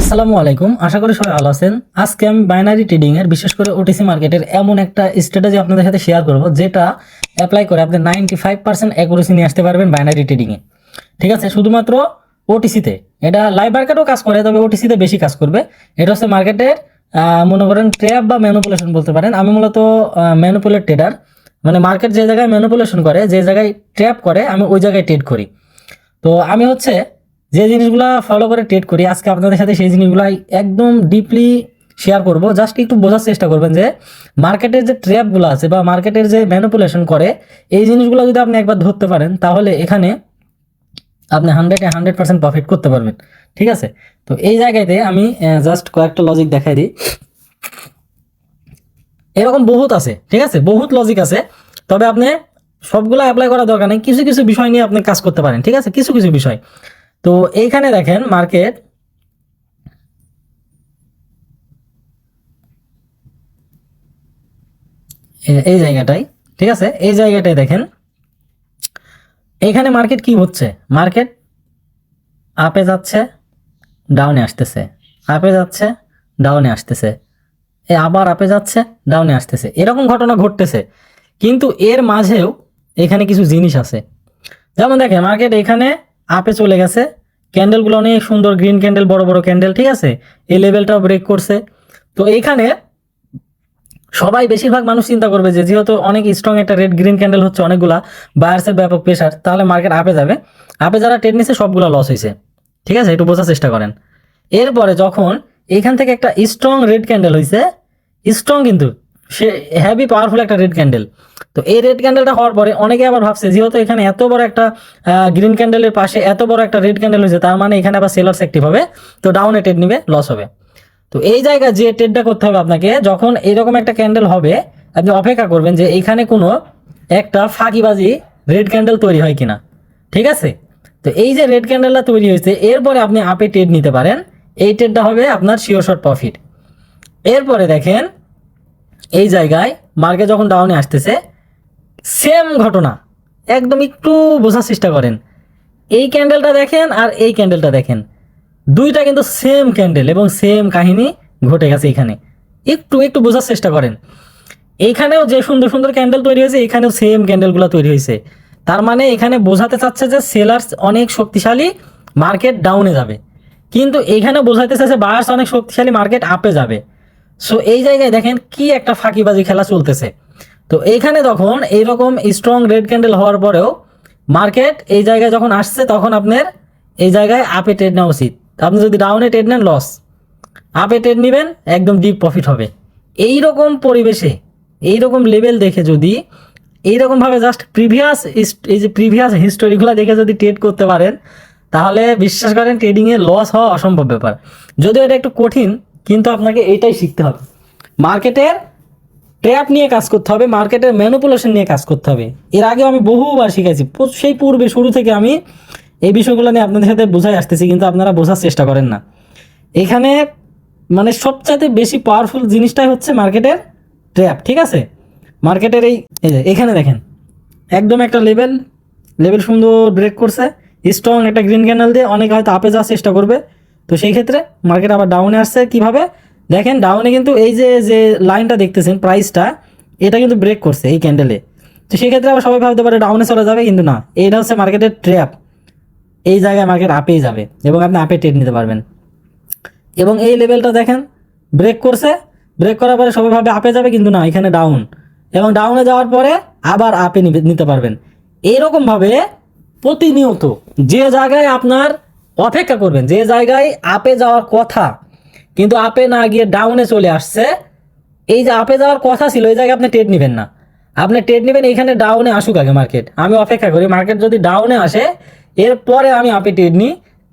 আসসালামু আলাইকুম। আশা করি সবাই ভালো আছেন। আজকে আমি বাইনারি ট্রেডিং এর, বিশেষ করে ওটিসি মার্কেটের এমন একটা স্ট্র্যাটেজি আপনাদের সাথে শেয়ার করব, যেটা অ্যাপ্লাই করে আপনি নাইনটি ফাইভ পার্সেন্ট অ্যাকুরেসি নিয়ে আসতে পারবেন বাইনারি ট্রেডিং এ। ঠিক আছে? শুধুমাত্র ওটিসিতে এটা লাইভ মার্কেটও কাজ করে, তবে ওটিসিতে বেশি কাজ করবে। এটা হচ্ছে মার্কেটের মনে করেন ট্র্যাপ বা ম্যানুপুলেশন বলতে পারেন। আমি মূলত ম্যানুপুলেট ট্রেডার মানে মার্কেট যে জায়গায় ম্যানুপুলেশন করে, যে জায়গায় ট্র্যাপ করে, আমি ওই জায়গায় ট্রেড করি। তো আমি হচ্ছে যে জিনিসগুলো ফলো করে ট্রেড করি, আজকে আপনাদের সাথে সেই জিনিসগুলো একদম ডিপলি শেয়ার করব। জাস্ট একটু বোঝার চেষ্টা করবেন যে মার্কেটের যে ট্র্যাপগুলো আছে বা মার্কেটের যে ম্যানুপুলেশন করে, এই জিনিসগুলো যদি আপনি একবার ধরতে পারেন, তাহলে এখানে আপনি হান্ড্রেডে হান্ড্রেড পার্সেন্ট প্রফিট করতে পারবেন। ঠিক আছে? তো এই জায়গাতে আমি জাস্ট কয়েকটা লজিক দেখাই দিই। এরকম বহুত আছে, ঠিক আছে? বহুত লজিক আছে। তবে আপনি সবগুলো অ্যাপ্লাই করার দরকার নেই। কিছু কিছু বিষয় নিয়ে আপনি কাজ করতে পারেন, ঠিক আছে? কিছু কিছু বিষয়। তো এইখানে দেখেন মার্কেট। এই জায়গাটাই, ঠিক আছে? এই জায়গাটায় দেখেন। এইখানে মার্কেট কি হচ্ছে? মার্কেট আপে যাচ্ছে, ডাউনে আসতেছে। আপে যাচ্ছে, ডাউনে আসতেছে। এ, আবার আপে যাচ্ছে, ডাউনে আসতেছে। এরকম ঘটনা ঘটতেছে। কিন্তু এর মাঝেও এখানে কিছু জিনিস আছে। যেমন দেখেন, মার্কেট এখানে আপে চলে গেছে। ক্যান্ডেলগুলো অনেক সুন্দর গ্রিন ক্যান্ডেল বড় বড় ক্যান্ডেল ঠিক আছে? এই লেভেলটাও ব্রেক করছে। তো এইখানে সবাই বেশিরভাগ মানুষ চিন্তা করবে যে, যেহেতু অনেক স্ট্রং একটা রেড গ্রিন ক্যান্ডেল হচ্ছে অনেকগুলা বায়ার্সের ব্যাপক প্রেশার তাহলে মার্কেট আপে যাবে। আপে যারা ট্রেড নিচ্ছে সবগুলো লস হয়েছে ঠিক আছে? একটু বোঝার চেষ্টা করেন। এরপরে যখন এখান থেকে একটা স্ট্রং রেড ক্যান্ডেল হয়েছে স্ট্রং কিন্তু সে হ্যাভি পাওয়ারফুল একটা রেড ক্যান্ডেল তো এই রেড ক্যান্ডেলটা হওয়ার পরে অনেকে আবার ভাবছে, যেহেতু এখানে এত বড় একটা গ্রিন ক্যান্ডেলের পাশে এত বড় একটা রেড ক্যান্ডেল হয়েছে তার মানে এখানে আবার সেলার্স অ্যাক্টিভ হবে, তো ডাউনে ট্রেড নিবে লস হবে। তো এই জায়গায় যে ট্রেডটা করতে হবে আপনাকে, যখন এরকম একটা ক্যান্ডেল হবে, আপনি অপেক্ষা করবেন যে এখানে কোনো একটা ফাঁকিবাজি রেড ক্যান্ডেল তৈরি হয় কিনা। ঠিক আছে? তো এই যে রেড ক্যান্ডেলটা তৈরি হয়েছে, এরপরে আপনি আপে ট্রেড নিতে পারেন, এই ট্রেডটা হবে আপনার শিওর শর্ট প্রফিট এরপরে দেখেন এই জায়গায় মার্কেট যখন ডাউনে আসতেছে সেম ঘটনা। একদম একটু বোঝার চেষ্টা করেন। এই ক্যান্ডেলটা দেখেন আর এই ক্যান্ডেলটা দেখেন। দুইটা কিন্তু সেম ক্যান্ডেল এবং সেম কাহিনী ঘটে গেছে এখানে। একটু একটু বোঝার চেষ্টা করেন। এইখানেও যে সুন্দর সুন্দর ক্যান্ডেল তৈরি হয়েছে এখানেও সেম ক্যান্ডেলগুলো তৈরি হয়েছে। তার মানে এখানে বোঝাতে চাচ্ছে যে সেলার্স অনেক শক্তিশালী মার্কেট ডাউনে যাবে। কিন্তু এখানে বোঝাতে চাচ্ছে বায়ার্স অনেক শক্তিশালী মার্কেট আপে যাবে। সো এই জায়গায় দেখেন কি একটা ফাঁকিবাজি খেলা চলতেছে। তো এইখানে তখন এইরকম স্ট্রং রেড ক্যান্ডেল হওয়ার পরেও মার্কেট এই জায়গায় যখন আসছে, তখন আপনার এই জায়গায় আপে ট্রেড নেওয়া উচিত। আপনি যদি ডাউনে ট্রেড নেন লস আপে ট্রেড নেবেন, একদম ডিপ প্রফিট হবে। এই রকম পরিবেশে এই রকম লেভেল দেখে যদি এইরকমভাবে জাস্ট প্রিভিয়াস এই যে প্রিভিয়াস হিস্টোরিগুলো দেখে যদি ট্রেড করতে পারেন, তাহলে বিশ্বাস করেন ট্রেডিংয়ে লস হওয়া অসম্ভব ব্যাপার। যদিও এটা একটু কঠিন কিন্তু আপনাকে এইটাই শিখতে হবে। মার্কেটের ট্র্যাপ নিয়ে কাজ করতে হবে, মার্কেটের ম্যানুপুলেশন নিয়ে কাজ করতে হবে। এর আগে আমি বহুবার শিখেছি সেই পূর্বে শুরু থেকে আমি এই বিষয়গুলো নিয়ে আপনাদের সাথে বোঝাই আসতেছি, কিন্তু আপনারা বোঝার চেষ্টা করেন না। এখানে মানে সবচাইতে বেশি পাওয়ারফুল জিনিসটাই হচ্ছে মার্কেটের ট্র্যাপ ঠিক আছে? মার্কেটের এই এই এখানে দেখেন, একদম একটা লেভেল লেভেল সুন্দর ব্রেক করছে স্ট্রং একটা গ্রিন ক্যান্ডেল দিয়ে অনেকে হয়তো আপে যাওয়ার চেষ্টা করবে। তো সেই ক্ষেত্রে মার্কেট আবার ডাউনে আসছে। কীভাবে? দেখেন ডাউনে কিন্তু এই যে যে লাইনটা দেখতেছেন প্রাইসটা এটা কিন্তু ব্রেক করছে এই ক্যান্ডেলে তো সেই ক্ষেত্রে আবার সবাই ভাবতে পারে ডাউনে চলে যাবে, কিন্তু না। এইটা হচ্ছে মার্কেটের ট্র্যাপ এই জায়গায় মার্কেট আপেই যাবে এবং আপনি আপে ট্রেড নিতে পারবেন। এবং এই লেভেলটা দেখেন ব্রেক করছে। ব্রেক করার পরে সবাই ভাবে আপে যাবে, কিন্তু না, এখানে ডাউন এবং ডাউনে যাওয়ার পরে আবার আপে নিতে পারবেন। এইরকমভাবে প্রতিনিয়ত যে জায়গায় আপনার অপেক্ষা করবেন, যে জায়গায় আপে যাওয়ার কথা, কিন্তু আপে না গিয়ে ডাউনে চলে আসছে, এই যে আপে যাওয়ার কথা ছিল, এই জায়গায় আপনি ট্রেড নেবেন না। আপনি ট্রেড নেবেন, এখানে ডাউনে আসুক আগে মার্কেট আমি অপেক্ষা করি মার্কেট যদি ডাউনে আসে, এরপরে আমি আপে ট্রেড নিই,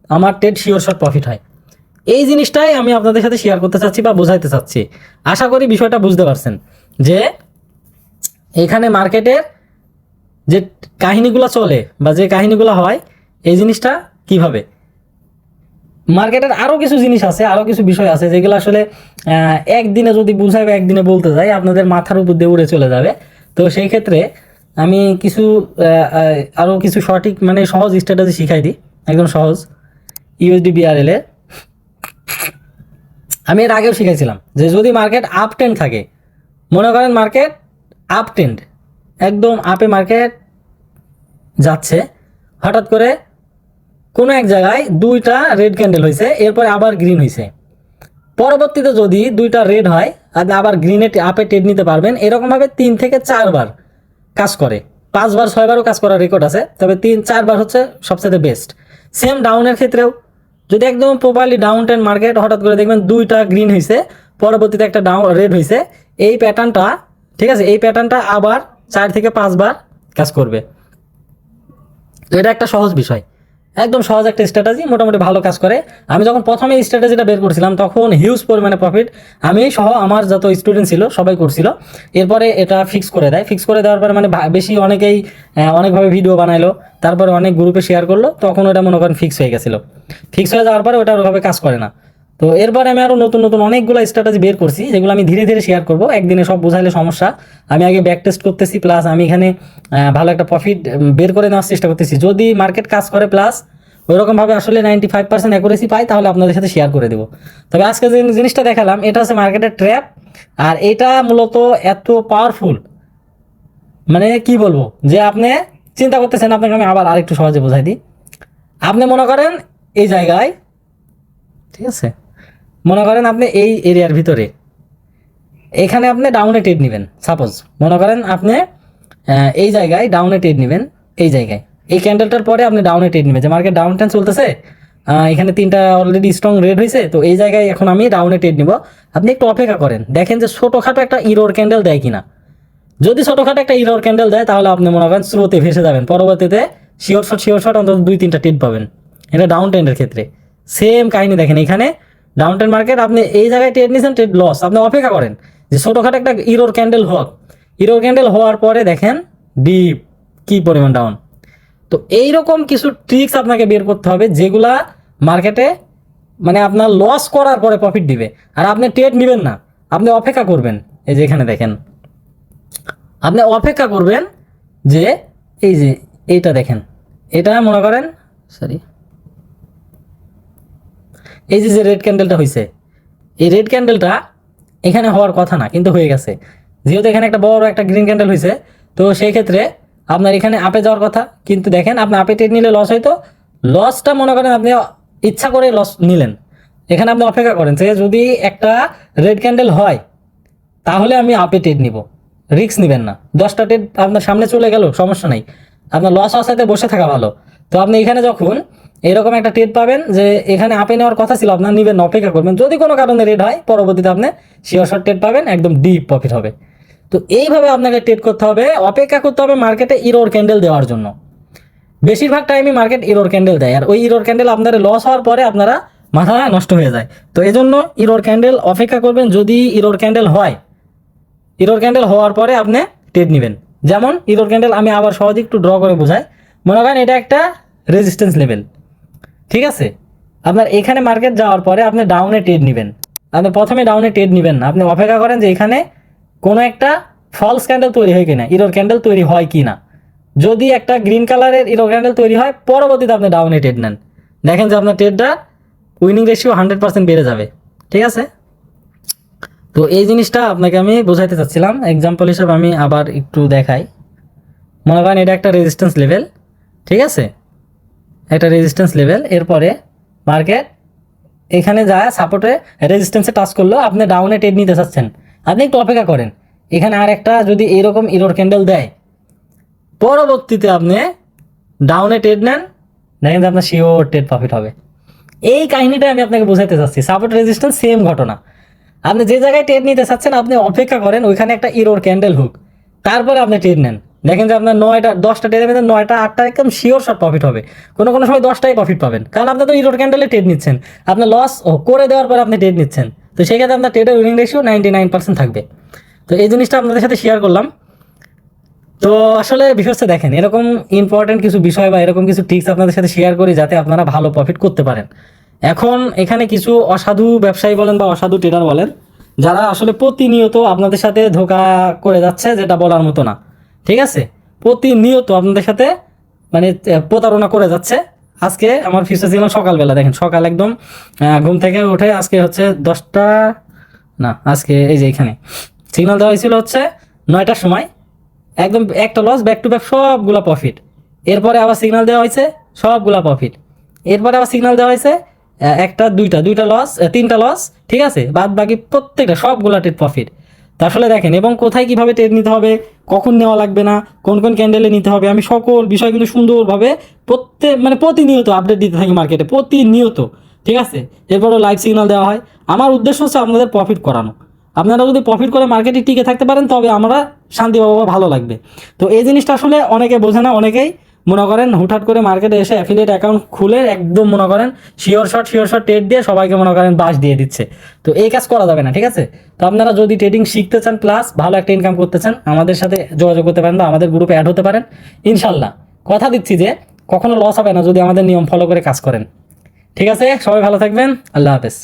আমার ট্রেড শিওর শর্ট প্রফিট হয়। এই জিনিসটাই আমি আপনাদের সাথে শেয়ার করতে চাচ্ছি বা বোঝাইতে চাচ্ছি। আশা করি বিষয়টা বুঝতে পারছেন, যে এখানে মার্কেটের যে কাহিনীগুলো চলে বা যে কাহিনীগুলো হয়, এই জিনিসটা কীভাবে? মার্কেটের আরও কিছু জিনিস আছে আরও কিছু বিষয় আছে যেগুলো আসলে একদিনে যদি বুঝাই বা একদিনে বলতে যাই আপনাদের মাথার উপর দিয়ে উড়ে চলে যাবে। তো সেই ক্ষেত্রে আমি কিছু আরও কিছু সঠিক মানে সহজ স্ট্র্যাটেজি শিখাই দিই, একদম সহজ। ইউএসডি বিআরএল আমি এর আগেও শিখেছিলাম যে যদি মার্কেট আপ ট্রেন্ড থাকে, মনে করেন মার্কেট আপ ট্রেন্ড একদম আপে মার্কেট যাচ্ছে, হঠাৎ করে কোনো এক জায়গায় দুইটা রেড ক্যান্ডেল হয়েছে, এরপরে আবার গ্রিন হয়েছে। পরবর্তীতে যদি দুইটা রেড হয়, আপনি আবার গ্রিনে আপে টেড নিতে পারবেন। এরকমভাবে তিন থেকে চারবার কাজ করে। পাঁচবার, ছয়বারও কাজ করার রেকর্ড আছে, তবে তিন, চারবার হচ্ছে সবচেয়ে বেস্ট সেম ডাউনের ক্ষেত্রেও, যদি একদম প্রপারলি ডাউন টেন মার্কেট হঠাৎ করে দেখবেন দুইটা গ্রিন হয়েছে, পরবর্তীতে একটা ডাউন রেড হয়েছে, এই প্যাটার্নটা ঠিক আছে, এই প্যাটার্নটা আবার চার থেকে পাঁচবার কাজ করবে। এটা একটা সহজ বিষয়। একদম সহজ একটা স্ট্র্যাটেজি মোটামুটি ভালো কাজ করে। আমি যখন প্রথমে স্ট্র্যাটেজিটা বের করছিলাম, তখন হিউজ পরিমাণে প্রফিট আমি সহ আমার যত স্টুডেন্ট ছিল, সবাই করছিল। এরপরে এটা ফিক্স করে দেয়। ফিক্স করে দেওয়ার পরে মানে বেশি অনেকেই অনেকভাবে ভিডিও বানাইলো, তারপরে অনেক গ্রুপে শেয়ার করল, তখন ওটা মনে করেন ফিক্স হয়ে গেছিল। ফিক্স হয়ে যাওয়ার পরে ওটা ওভাবে কাজ করে না। তো এরপরে আমি আরও নতুন নতুন অনেকগুলো স্ট্র্যাটেজি বের করছি, যেগুলো আমি ধীরে ধীরে শেয়ার করব। একদিনে সব বোঝাইলে সমস্যা। আমি আগে ব্যাক টেস্ট করতেছি প্লাস আমি এখানে ভালো একটা প্রফিট বের করে নেওয়ার চেষ্টা করতেছি। যদি মার্কেট কাজ করে প্লাস ওইরকমভাবে আসলে নাইনটি ফাইভ পার্সেন্ট অ্যাকুরেসি পাই, তাহলে আপনাদের সাথে শেয়ার করে দেবো। তবে আজকে যে জিনিসটা দেখালাম, এটা হচ্ছে মার্কেটের ট্র্যাপ আর এটা মূলত এত পাওয়ারফুল মানে কি বলব? যে আপনি চিন্তা করতেছেন, আপনাকে আমি আবার আরেকটু সহজে বোঝাই দিই। আপনি মনে করেন এই জায়গায়, ঠিক আছে? মনে করেন আপনি এই এরিয়ার ভিতরে, এখানে আপনি ডাউনে টেড নেবেন সাপোজ মনে করেন আপনি এই জায়গায় ডাউনে টেড নেবেন, এই জায়গায়। এই ক্যান্ডেলটার পরে আপনি ডাউনে টেড নেবেন, যে মার্কেট ডাউন টেন চলতেছে এখানে তিনটা অলরেডি স্ট্রং রেড হয়েছে, তো এই জায়গায় এখন আমি ডাউনে টেড নিব। আপনি একটু অপেক্ষা করেন, দেখেন যে ছোটোখাটো একটা ইরোর ক্যান্ডেল দেয় কিনা। যদি ছোটোখাটো একটা ইরোর ক্যান্ডেল দেয়, তাহলে আপনি মনে করেন স্রোতে ভেসে যাবেন, পরবর্তীতে শিওর শট শিওর শট অন্তত দুই তিনটা টেট পাবেন। এটা ডাউন ট্রেন্ডের ক্ষেত্রে। সেম কাহিনী দেখেন, এখানে ডাউন মার্কেট আপনি এই জায়গায় ট্রেড নিয়েছেন ট্রেড লস আপনি অপেক্ষা করেন যে ছোটোখাটো একটা ইরোর ক্যান্ডেল হোক। ইরোর ক্যান্ডেল হওয়ার পরে দেখেন ডিপ কি পরিমাণ ডাউন তো এইরকম কিছু ট্রিক্স আপনাকে বের করতে হবে যেগুলা মার্কেটে মানে আপনার লস করার পরে প্রফিট দিবে। আর আপনি ট্রেড নেবেন না। আপনি অপেক্ষা করবেন। এই যে এখানে দেখেন। আপনি অপেক্ষা করবেন যে এই যে এইটা দেখেন। এটা মনে করেন সরি এই যে যে রেড ক্যান্ডেলটা হয়েছে এই রেড ক্যান্ডেলটা এখানে হওয়ার কথা না, কিন্তু হয়ে গেছে। যেহেতু এখানে একটা বড় একটা গ্রিন ক্যান্ডেল হয়েছে তো সেই ক্ষেত্রে আপনার এখানে আপে যাওয়ার কথা। কিন্তু দেখেন, আপনি আপে টেট নিলে লস হয়তো লসটা মনে করেন আপনি ইচ্ছা করে লস নিলেন। এখানে আপনি অপেক্ষা করেন যে যদি একটা রেড ক্যান্ডেল হয়, তাহলে আমি আপে টেট নিব। রিস্ক নেবেন না। দশটা টেট আপনার সামনে চলে গেল, সমস্যা নাই। আপনার লস আসাতে বসে থাকা ভালো। তো আপনি এখানে যখন এরকম একটা টেট পাবেন যে এখানে আপে নেওয়ার কথা ছিল, আপনার নিবেন অপেক্ষা করবেন। যদি কোনো কারণে রেড হয়, পরবর্তীতে আপনি শিওর শর্ট টেট পাবেন, একদম ডিপ প্রফিট হবে। তো এইভাবে আপনাকে টেট করতে হবে, অপেক্ষা করতে হবে মার্কেটে ইরোর ক্যান্ডেল দেওয়ার জন্য। বেশিরভাগ টাইমই মার্কেট ইরোর ক্যান্ডেল দেয়, আর ওই ইরোর ক্যান্ডেল আপনার লস হওয়ার পরে আপনারা মাথা নষ্ট হয়ে যায়। তো এই জন্য ইরোর ক্যান্ডেল অপেক্ষা করবেন, যদি ইরোর ক্যান্ডেল হয় ইরোর ক্যান্ডেল হওয়ার পরে আপনি টেড নেবেন। যেমন ইরোর ক্যান্ডেল আমি আবার সহজে একটু ড্র করে বোঝাই। মনে করেন এটা একটা রেজিস্ট্যান্স লেভেল ঠিক আছে? আপনার এখানে মার্কেট যাওয়ার পরে আপনি ডাউনে টেড নেবেন। আপনি প্রথমে ডাউনে টেড নেবেন না। আপনি অপেক্ষা করেন যে এখানে কোনো একটা ফলস ক্যান্ডেল তৈরি হয় কিনা ইরোর ক্যান্ডেল তৈরি হয় কি না যদি একটা গ্রিন কালারের ইরো ক্যান্ডেল তৈরি হয়, পরবর্তীতে আপনি ডাউনে টেড নেন। দেখেন যে আপনার টেডটা উইনিং রেশিও হান্ড্রেড পার্সেন্ট বেড়ে যাবে, ঠিক আছে? তো এই জিনিসটা আপনাকে আমি বোঝাইতে চাচ্ছিলাম। এক্সাম্পল হিসাবে আমি আবার একটু দেখাই। মনে করেন এটা একটা রেজিস্ট্যান্স লেভেল ঠিক আছে? একটা রেজিস্ট্যান্স লেভেল এরপরে মার্কেট এখানে যায় সাপোর্টে রেজিস্ট্যান্সে টাচ করল, আপনি ডাউনে টেড নিতে চাচ্ছেন। আপনি একটু অপেক্ষা করেন। এখানে আর একটা যদি এরকম ইরোর ক্যান্ডেল দেয়, পরবর্তীতে আপনি ডাউনে টেড নেন, দেখেন যে আপনার শিওর টেড প্রফিট হবে। এই কাহিনীটা আমি আপনাকে বোঝাতে চাচ্ছি। সাপোর্ট রেজিস্ট্যান্স সেম ঘটনা। আপনি যে জায়গায় টেড নিতে চাচ্ছেন, আপনি অপেক্ষা করেন, ওইখানে একটা ইরোর ক্যান্ডেল হোক। তারপরে আপনি টেড নেন। দেখেন যে আপনার নয়টা, দশটা টেডের মধ্যে নয়টা, আটটা একদম শিওর শট প্রফিট হবে। কোনো কোনো সময় দশটাই প্রফিট পাবেন। কারণ আপনি তো ইরোর ক্যান্ডেলে টেড নিচ্ছেন। আপনার লস ও করে দেওয়ার পর আপনি টেড নিচ্ছেন। তো সেই ক্ষেত্রে আপনার টেডের winning ratio ninety nine percent থাকবে। তো এই জিনিসটা আপনাদের সাথে শেয়ার করলাম। তো আসলে বিষয়টা দেখেন, এরকম ইম্পর্টেন্ট কিছু বিষয় বা এরকম কিছু টিপস আপনাদের সাথে শেয়ার করি যাতে আপনারা ভালো প্রফিট করতে পারেন। এখন এখানে কিছু অসাধু ব্যবসায়ী বলেন বা অসাধু ট্রেডার বলেন, যারা আসলে প্রতিনিয়ত আপনাদের সাথে ধোকা করে যাচ্ছে, যেটা বলার মতো না। ঠিক আছে? প্রতিনিয়ত আপনাদের সাথে মানে প্রতারণা করে যাচ্ছে। আজকে আমার ফিউচার ছিলাম সকালবেলা, দেখেন, সকাল একদম ঘুম থেকে উঠে আজকে হচ্ছে দশটা, না, আজকে এই যে এখানে। সিগনাল দেওয়া হয়েছিল হচ্ছে নয়টার সময়। একদম একটা লস ব্যাক টু ব্যাক সবগুলা প্রফিট এরপরে আবার সিগনাল দেওয়া হয়েছে, সবগুলা প্রফিট এরপরে আবার সিগনাল দেওয়া হয়েছে একটা, দুইটা দুইটা লস তিনটা লস ঠিক আছে? বাদ বাকি প্রত্যেকটা সবগুলা ট্রেড প্রফিট তা আসলে দেখেন, এবং কোথায় কীভাবে ট্রেড নিতে হবে কখন নেওয়া লাগবে না, কোন কোন ক্যান্ডেলে নিতে হবে, আমি সকল বিষয় কিন্তু সুন্দরভাবে প্রত্যেক মানে প্রতিনিয়ত আপডেট দিতে থাকি মার্কেটে প্রতিনিয়ত, ঠিক আছে? এরপরও লাইভ সিগনাল দেওয়া হয়। আমার উদ্দেশ্য হচ্ছে আপনাদের প্রফিট করানো। আপনারা যদি প্রফিট করে মার্কেটে টিকে থাকতে পারেন, তবে আমরা শান্তি পাবো ভালো লাগবে। তো এই জিনিসটা আসলে অনেকে বোঝে না, অনেকেই মনে করেন হুটহাট করে মার্কেটে এসে অ্যাফিলিয়েট অ্যাকাউন্ট খুলে একদম মনে করেন sure shot sure shot trade দিয়ে সবাইকে মনে করেন বাস দিয়ে দিচ্ছে। তো এই কাজ করা যাবে না, ঠিক আছে? তো আপনারা যদি ট্রেডিং শিখতে চান প্লাস ভালো একটা ইনকাম করতে চান, আমাদের সাথে যোগাযোগ করতে পারেন বা আমাদের গ্রুপে অ্যাড হতে পারেন। ইনশাল্লাহ কথা দিচ্ছি যে, কখনো লস হবে না যদি আমাদের নিয়ম ফলো করে কাজ করেন। ঠিক আছে? সবাই ভালো থাকবেন। আল্লাহ হাফেজ।